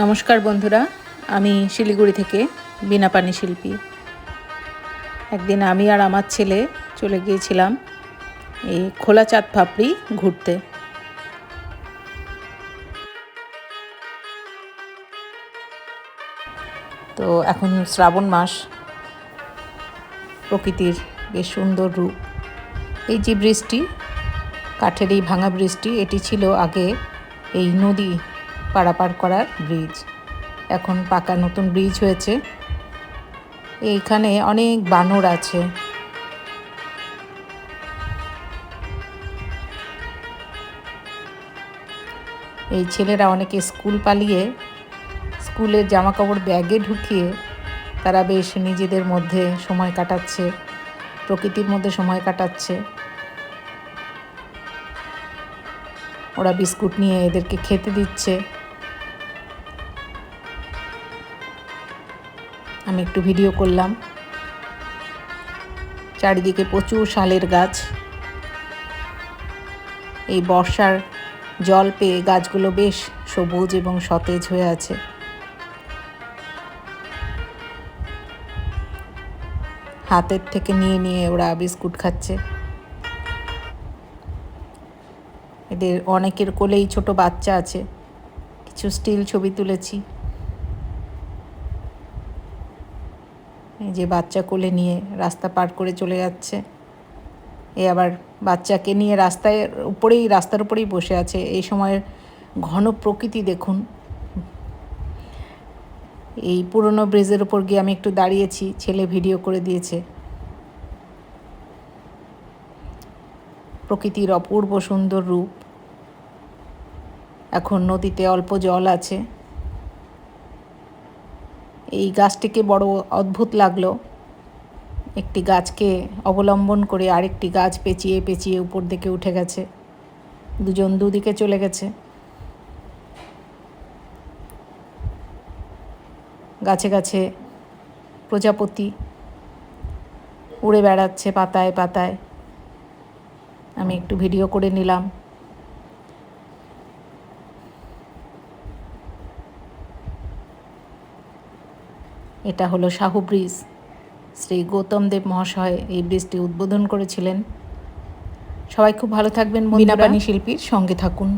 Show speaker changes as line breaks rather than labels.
নমস্কার বন্ধুরা, আমি শিলিগুড়ি থেকে বিনা পানি শিল্পী। একদিন আমি আর আমার ছেলে চলে গিয়েছিলাম এই খোলা চাঁদ পাপড়ি ঘুরতে। তো এখন শ্রাবণ মাস, প্রকৃতির বেশ সুন্দর রূপ। এই যে বৃষ্টি, কাঠের এই ভাঙা বৃষ্টি, এটি ছিল আগে এই নদী পারাপার করার ব্রিজ। এখন পাকা নতুন ব্রিজ হয়েছে। এইখানে অনেক বানর আছে। এই ছেলেরা অনেকে স্কুল পালিয়ে স্কুলের জামা কাপড় ব্যাগে ঢুকিয়ে তারা বেশ নিজেদের মধ্যে সময় কাটাচ্ছে, প্রকৃতির মধ্যে সময় কাটাচ্ছে। ওরা বিস্কুট নিয়ে এদেরকে খেতে দিচ্ছে। আমি একটু ভিডিও করলাম। চারিদিকে প্রচুর শালের গাছ। এই বর্ষার জল পেয়ে গাছগুলো বেশ সবুজ এবং সতেজ হয়ে আছে। হাতের থেকে নিয়ে নিয়ে ওরা বিস্কুট খাচ্ছে। এদের অনেকের কোলেই ছোট বাচ্চা আছে। কিছু স্টিল ছবি তুলেছি। যে বাচ্চা কোলে নিয়ে রাস্তা পার করে চলে যাচ্ছে। এ আবার বাচ্চাকে নিয়ে রাস্তায় উপরেই, রাস্তার উপরেই বসে আছে। এই সময়ের ঘন প্রকৃতি দেখুন। এই পুরনো ব্রিজের উপর গিয়ে আমি একটু দাঁড়িয়েছি, ছেলে ভিডিও করে দিয়েছে। প্রকৃতির অপূর্ব সুন্দর রূপ। এখন নদীতে অল্প জল আছে। এই গাছটিকে বড় অদ্ভুত লাগল। একটি গাছকে অবলম্বন করে আরেকটি গাছ পেঁচিয়ে পেঁচিয়ে উপর দিকে উঠে গেছে। দুজন দুদিকে চলে গেছে। গাছে গাছে প্রজাপতি উড়ে বেড়াচ্ছে পাতায় পাতায়। আমি একটু ভিডিও করে নিলাম। এটা হলো শাহু ব্রিজ। শ্রী গৌতম দেব মহাশয় এই ব্রিজটি উদ্বোধন করেছিলেন। সবাই খুব ভালো থাকবেন মহিলা পানি শিল্পীর সঙ্গে থাকুন।